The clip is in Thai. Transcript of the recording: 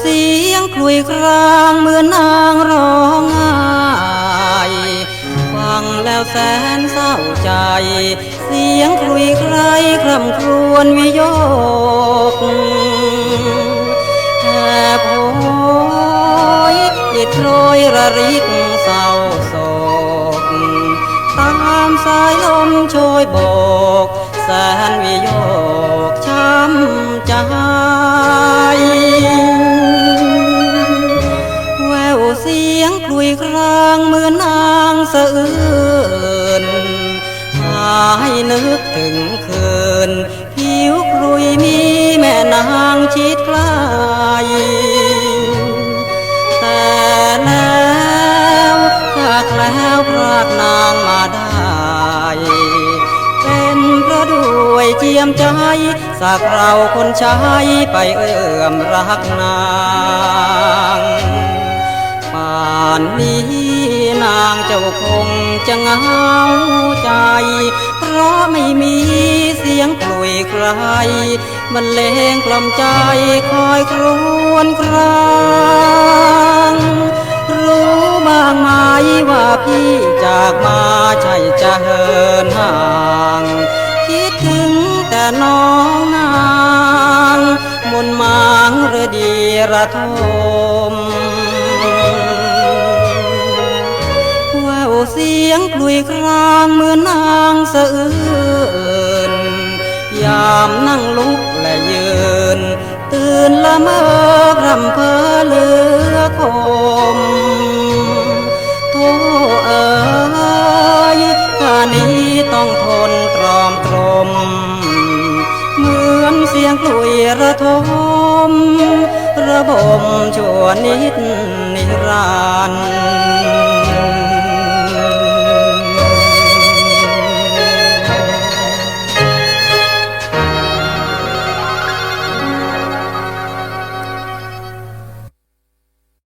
เสียงคลุยครางเหมือนนางร้องไห้ฟังแล้วแสนเศร้าใจ เสียงคลุยใครคร่ำครวญวิโยกแทบโหยอิดโรยระริกเศร้าโศก ตามสายลมโชยโบก แสนวิโยก ลุยครางเหมือนนางสะอื้นหายนึกถึงคืน ผิวคลุยมีแม่นางชิดใกล้แต่แล้วถ้าแล้วพรากนางมาได้ เป็นเพระด้วยเจียมใจ สักเราคนใช้ไปเอื้อมรักนาง นี้นางเจ้าคงจะเหงาใจ เพราะไม่มีเสียงกลุยใครบรรเลงกล่อมใจคอยครวนครางรู้บ้างไหมว่าพี่จากมาใช่จะเหินห่าง คิดถึงแต่น้องนาง มนต์มางหรือดีระท สียงกลุยครางเหมือนนางสะอื้นยามนั่งลุกและยืน ตื่นละเมอพรำเพอเลือคมโทเอ๋ยข้านี้ต้องทนตรอมตรม เหมือนเสียงกลุยระทม ระบมชั่วนิดนิรันดร์